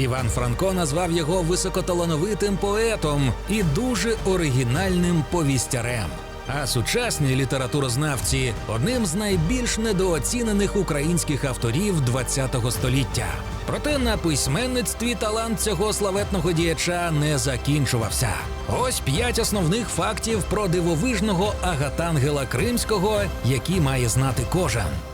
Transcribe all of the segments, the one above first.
Іван Франко назвав його високоталановитим поетом і дуже оригінальним повістярем. А сучасні літературознавці одним з найбільш недооцінених українських авторів ХХ століття. Проте на письменництві талант цього славетного діяча не закінчувався. Ось п'ять основних фактів про дивовижного Агатангела Кримського, які має знати кожен.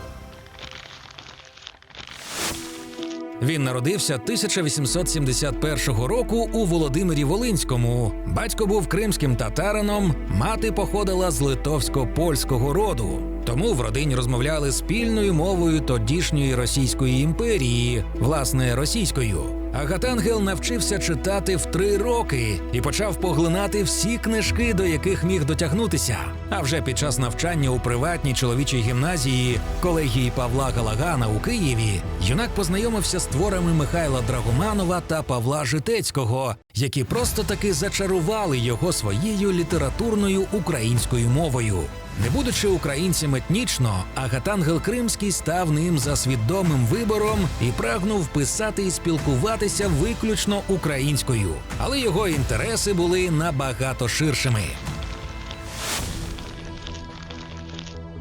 Він народився 1871 року у Володимирі Волинському. Батько був кримським татарином, мати походила з литовсько-польського роду. Тому в родині розмовляли спільною мовою тодішньої Російської імперії, власне, російською. Агатангел навчився читати в три роки і почав поглинати всі книжки, до яких міг дотягнутися. А вже під час навчання у приватній чоловічій гімназії колегії Павла Галагана у Києві юнак познайомився з творами Михайла Драгоманова та Павла Житецького, які просто таки зачарували його своєю літературною українською мовою. Не будучи українцем етнічно, Агатангел Кримський став ним за свідомим вибором і прагнув писати і спілкуватися виключно українською, але його інтереси були набагато ширшими.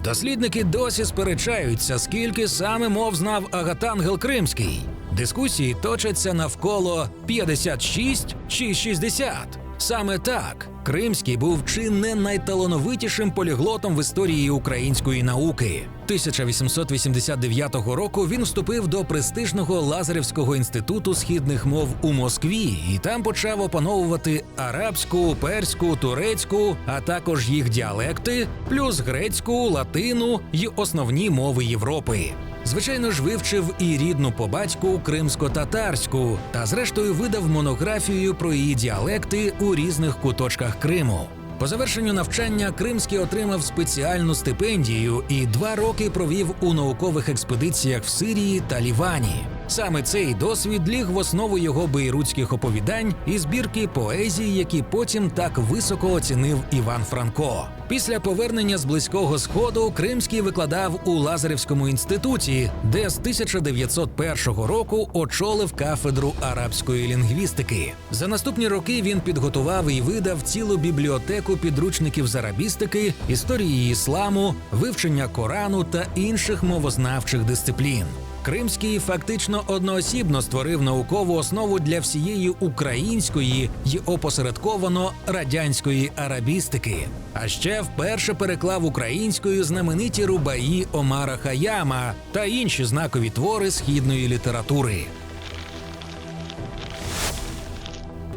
Дослідники досі сперечаються, скільки саме мов знав Агатангел Кримський. Дискусії точаться навколо 56 чи 60. Саме так Кримський був чи не найталановитішим поліглотом в історії української науки. 1889 року він вступив до престижного Лазаревського інституту східних мов у Москві і там почав опановувати арабську, перську, турецьку, а також їх діалекти, плюс грецьку, латину й основні мови Європи. Звичайно ж, вивчив і рідну по батьку кримсько-татарську, та зрештою видав монографію про її діалекти у різних куточках Криму. По завершенню навчання Кримський отримав спеціальну стипендію і два роки провів у наукових експедиціях в Сирії та Лівані. Саме цей досвід ліг в основу його бейрутських оповідань і збірки поезії, які потім так високо оцінив Іван Франко. Після повернення з близького сходу Кримський викладав у Лазаревському інституті, де з 1901 року очолив кафедру арабської лінгвістики. За наступні роки він підготував і видав цілу бібліотеку підручників з арабістики, історії ісламу, вивчення Корану та інших мовознавчих дисциплін. Кримський фактично одноосібно створив наукову основу для всієї української й опосередковано радянської арабістики. А ще вперше переклав українською знамениті рубаї Омара Хаяма та інші знакові твори східної літератури.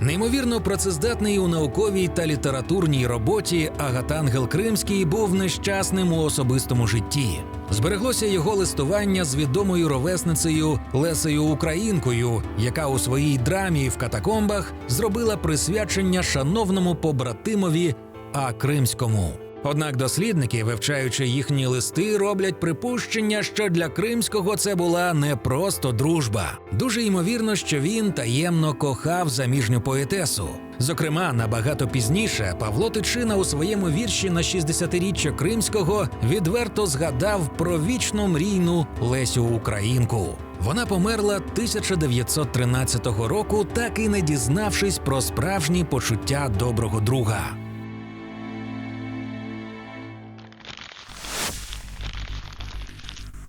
Неймовірно працездатний у науковій та літературній роботі Агатангел Кримський був нещасним у особистому житті. Збереглося його листування з відомою ровесницею Лесею Українкою, яка у своїй драмі в катакомбах зробила присвячення шановному побратимові А Кримському. Однак дослідники, вивчаючи їхні листи, роблять припущення, що для кримського це була не просто дружба. Дуже ймовірно, що він таємно кохав заміжню поетесу. Зокрема, набагато пізніше Павло Тичина у своєму вірші на 60-річчя Кримського відверто згадав про вічну мрійну Лесю Українку. Вона померла 1913 року, так і не дізнавшись про справжні почуття доброго друга. –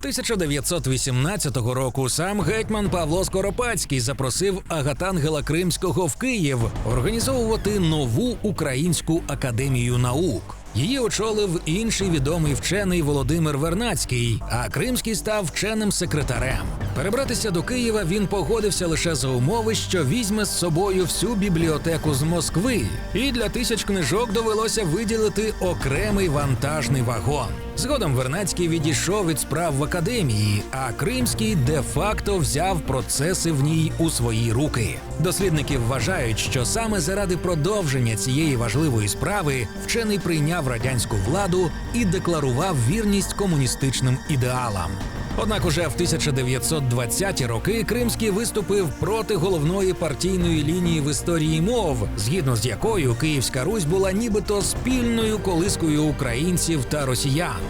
1918 року сам гетьман Павло Скоропадський запросив Агатангела Кримського в Київ організовувати нову українську академію наук. Її очолив інший відомий вчений Володимир Вернацький, а Кримський став вченим секретарем. Перебратися до Києва він погодився лише за умови, що візьме з собою всю бібліотеку з Москви, і для тисяч книжок довелося виділити окремий вантажний вагон. Згодом Вернацький відійшов від справ в академії, а Кримський де-факто взяв процеси в ній у свої руки. Дослідники вважають, що саме заради продовження цієї важливої справи вчений прийняв радянську владу і декларував вірність комуністичним ідеалам. Однак уже в 1920-ті роки Кримський виступив проти головної партійної лінії в історії мов, згідно з якою Київська Русь була нібито спільною колискою українців та росіян.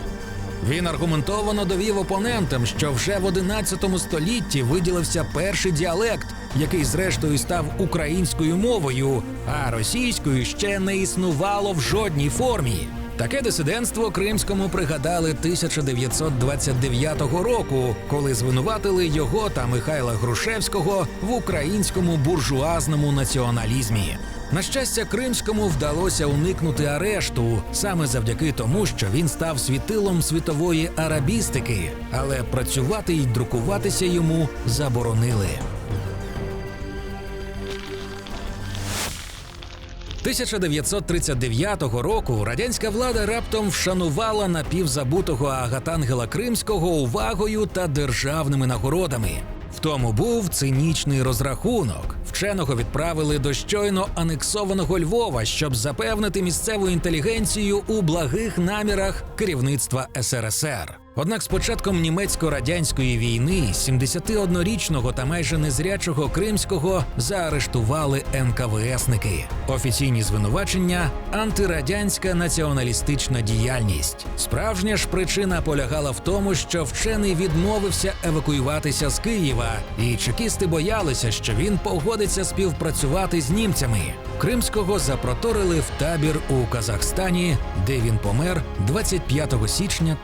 Він аргументовано довів опонентам, що вже в 11 столітті виділився перший діалект, який зрештою став українською мовою, а російською ще не існувало в жодній формі. Таке дисидентство кримському пригадали 1929 року, коли звинуватили його та Михайла Грушевського в українському буржуазному націоналізмі. На щастя, кримському вдалося уникнути арешту саме завдяки тому, що він став світилом світової арабістики, але працювати й друкуватися йому заборонили. 1939 року радянська влада раптом вшанувала напівзабутого Агатангела Кримського увагою та державними нагородами. В тому був цинічний розрахунок. Вченого відправили до щойно анексованого Львова, щоб запевнити місцеву інтелігенцію у благих намірах керівництва СРСР. Однак з початком німецько-радянської війни 71-річного та майже незрячого кримського заарештували НКВСники. Офіційні звинувачення антирадянська націоналістична діяльність. Справжня ж причина полягала в тому, що вчений відмовився евакуюватися з Києва, і чекісти боялися, що він погодиться співпрацювати з німцями. Кримського запроторили в табір у Казахстані, де він помер 25 січня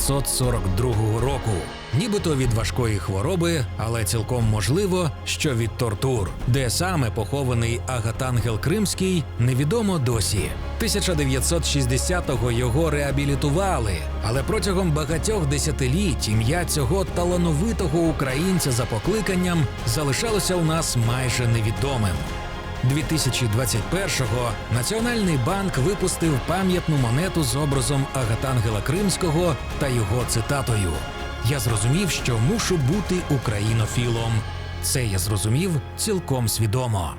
1942 року. Нібито від важкої хвороби, але цілком можливо, що від тортур, де саме похований Агатангел Кримський, невідомо досі. 1960-го його реабілітували, але протягом багатьох десятиліть ім'я цього талановитого українця за покликанням залишалося у нас майже невідомим. 2021-го Національний банк випустив пам'ятну монету з образом Агатангела Кримського та його цитатою: Я зрозумів, що мушу бути українофілом. Це я зрозумів цілком свідомо.